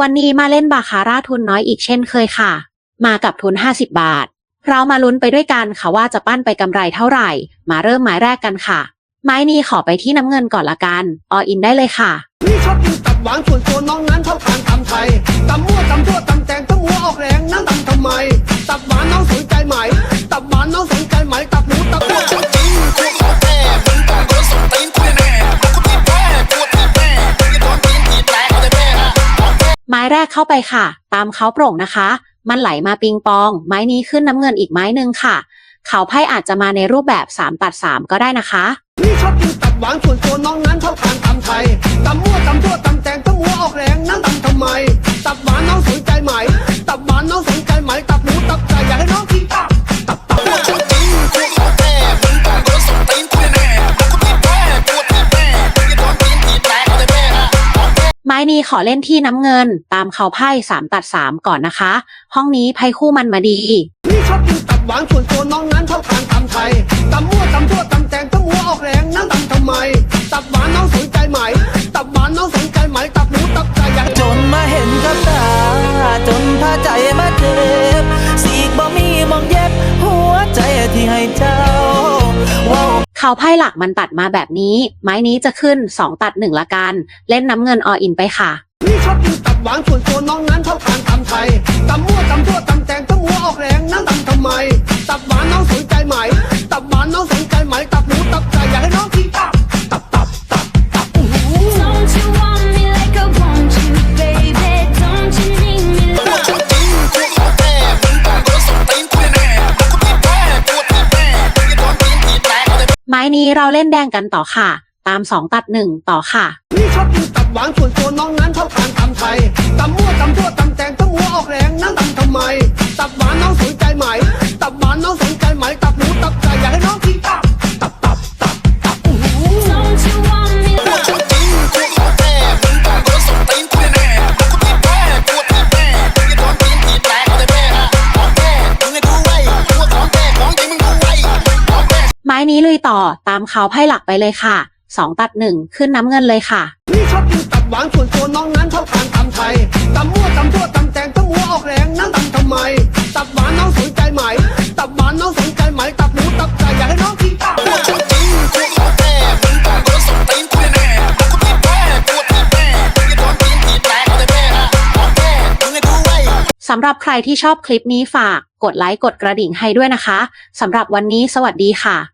วันนี้มาเล่นบาคาร่าทุนน้อยอีกเช่นเคยค่ะ มากับทุน 50 บาท เรามาลุ้นไปด้วยกันค่ะว่าจะปั้นไปกำไรเท่าไหร่ มาเริ่มไม้แรกกันค่ะ ไม้นี้ขอไปที่น้ำเงินก่อนละกัน ออินได้เลยค่ะ นี่ชอบกินตับหวานส่วนตัวน้องนั้นชอบทานตำไทยตำมั่วตำทั่วตำแตงตำหัวออกแรงนั่งตำทำไม ตับหวาน ม้แรกเข้าไปค่ะ ตามเขาโปร่งนะคะ มันไหลมาปิงปอง ไม้นี้ขึ้นน้ำเงินอีกไม้หนึ่งค่ะ เขาไพ่อาจจะมาในรูปแบบ 3 ตัด 3 ก็ได้นะคะ นี่ชอบกินตับหวานส่วนตัวน้องนั้นชอบทานตำไทยตำมั่วตำทั่วตำแตงตำหัวออกแรงนั่นตำทำไม ตับหวานน้องสนใจไหม ตับหวานน้องสน ม้นี้ขอเล่นที่น้ำเงิน ตามเขาไพ่3ตัด3ก่อนนะคะ ห้องนี้ไพ่คู่มันมาดีพี่ชอบกินตับหวานส่วนตัวน้องนั้นชอบทานตำไทยตำมั่วตำทั่วตำแตงตำหัวออกแรงนั่งตำทำไม ตับหวานน้องสนใจไหม ตับหวานน้องสนใจไหม ตับหมูตับไก่อยากให้จนมาเห็นกับตา จนพาใจมาเจ็บสีกบ่มีมองเย็บ หัวใจที่ให้เจ้า เขาไพ่หลักมันตัดมาแบบนี้ ไม้นี้จะขึ้น 2 ตัด 1 ละกัน เล่นน้ำเงินออินไปค่ะ นี่ชอบกินตับหวานส่วนตัวน้องนั้นชอบทานตำไทยตำมั่วตำตัวตำแตงตำหัวออกแรงนั่งตำทำไม ตับหวานน้องสนใจไหม ตับหวานน้องสนใจ ไม้นี้เราเล่นแดงกันต่อค่ะ ตาม2ตัด1ต่อค่ะ นี่ชอบกินตับหวานส่วนตัวน้องนั้นชอบทานตำไทยตำมั่วตำทั่วตำแตงตำหัวออกแรงนั่งตำทำไม ตับหวานน้องสนใจไหม ตับหวานน้องสนใจไหม ท้ไม้นี้ลุยต่อตามเขาไพ่หลักไปเลยค่ะ 2 ตัด 1 ขึ้นน้ำเงินเลยค่ะพี่ชอบกินตับหวานส่วนตัวน้องนั้นชอบทานตำไทยตำมั่วตำทั่วตำแตงตำหัวออกแรงนั่งตำทำไม ตับหวานน้องสนใจไหม ตับหวานน้องสนใจไหม ตับหมูตับไก่อยากให้น้องกินตับพวกจริงพวกของแท้มึงต้องโดนส่งตีนกูแน่พวกกูตีแท้พวกตีแท้มึงจะโดนตีนตีแตกเอาแต่แม่ฮะของแท้มึงให้ดูไว้สำหรับใครที่ชอบคลิปนี้ฝาก กดไลค์กดกระดิ่งให้ด้วยนะคะ สำหรับวันนี้สวัสดีค่ะ